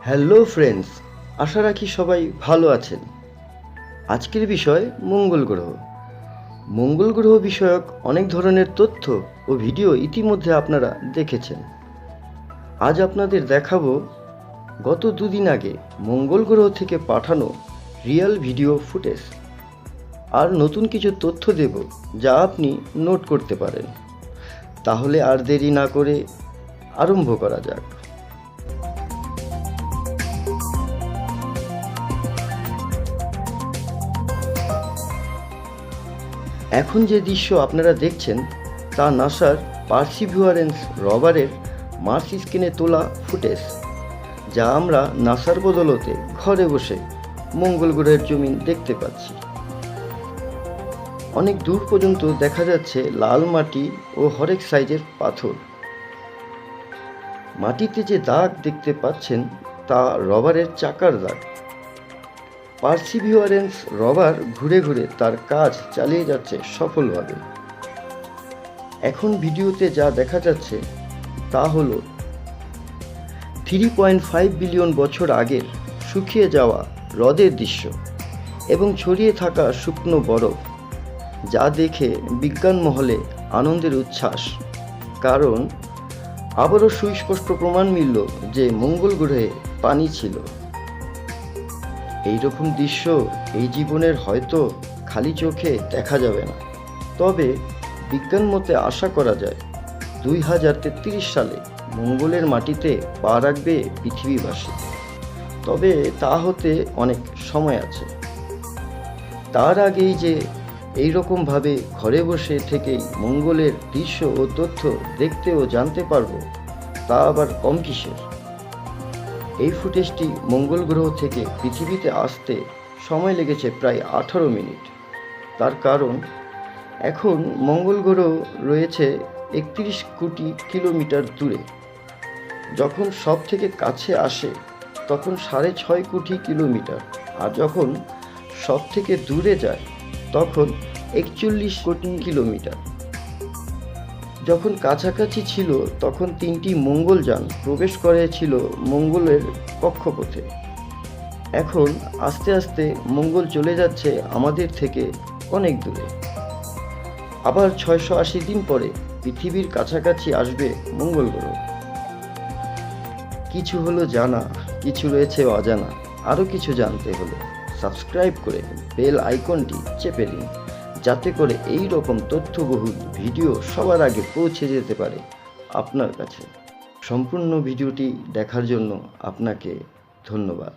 Hello friends, আশা রাখি সবাই ভালো আছেন। আজকের বিষয় মঙ্গল গ্রহ। মঙ্গল গ্রহ বিষয়ক অনেক ধরনের তথ্য ও ভিডিও ইতিমধ্যে আপনারা দেখেছেন। আজ আপনাদের দেখাবো, গত দুদিন আগে মঙ্গল গ্রহ থেকে পাঠানো রিয়েল ভিডিও ফুটেজ। আর নতুন কিছু তথ্য দেব যা আপনি নোট করতে পারেন। তাহলে আর দেরি না করে আরম্ভ করা যাক। এখন যে দৃশ্য আপনারা দেখছেন, তা নাসার পার্সিভিউয়ারেন্স রবারের মার্স স্ক্রিনে তোলা ফুটেজ, যা আমরা নাসার বদলতে ঘরে বসে মঙ্গল গ্রহের জমিন দেখতে পাচ্ছি। অনেক দূর পর্যন্ত দেখা যাচ্ছে লাল মাটি ও হরেক সাইজের পাথর। মাটিতে যে দাগ দেখতে পাচ্ছেন, তা রবারের চাকার দাগ। পার্সিভিওরেন্স রবার ঘুরে ঘুরে তার কাজ চালিয়ে যাচ্ছে সফলভাবে। এখন ভিডিওতে যা দেখা যাচ্ছে তা হল, থ্রি পয়েন্ট ফাইভ বিলিয়ন বছর আগের শুকিয়ে যাওয়া হ্রদের দৃশ্য এবং ছড়িয়ে থাকা শুকনো বরফ, যা দেখে বিজ্ঞান মহলে আনন্দের উচ্ছ্বাস। কারণ, আবারও সুস্পষ্ট প্রমাণ মিলল যে মঙ্গল গ্রহে পানি ছিল। এই রকম দৃশ্য এই জীবনের হয়তো খালি চোখে দেখা যাবে না। তবে বিজ্ঞান মতে আশা করা যায়, দুই হাজার তেত্রিশ সালে মঙ্গলের মাটিতে পা রাখবে পৃথিবীবাসী। তবে তা হতে অনেক সময় আছে। তার আগেই যে এই রকমভাবে ঘরে বসে থেকেই মঙ্গলের দৃশ্য ও তথ্য দেখতে ও জানতে পারব, তা আবার কম কিসের? এই ফুটেজটি মঙ্গল গ্রহ থেকে পৃথিবীতে আসতে সময় লেগেছে প্রায় আঠারো মিনিট। তার কারণ, এখন মঙ্গল গ্রহ রয়েছে একত্রিশ কোটি কিলোমিটার দূরে। যখন সব থেকে কাছে আসে, তখন সাড়ে ছয় কোটি কিলোমিটার। আর যখন সব থেকে দূরে যায়, তখন একচল্লিশ কোটি কিলোমিটার। যখন কাছাকাছি ছিল, তখন তিনটি মঙ্গলযান প্রবেশ করেছিল মঙ্গলের কক্ষপথে। এখন আস্তে আস্তে মঙ্গল চলে যাচ্ছে আমাদের থেকে অনেক দূরে। আবার ছয়শো আশি দিন পরে পৃথিবীর কাছাকাছি আসবে মঙ্গল গ্রহ। কিছু হলো জানা, কিছু রয়েছে অজানা। আরও কিছু জানতে হলে সাবস্ক্রাইব করে বেল আইকনটি চেপে দিন যাতে করে এই রকম তথ্যবহুল ভিডিও সবার আগে পৌঁছে যেতে পারে আপনার কাছে। সম্পূর্ণ ভিডিওটি দেখার জন্য আপনাকে ধন্যবাদ।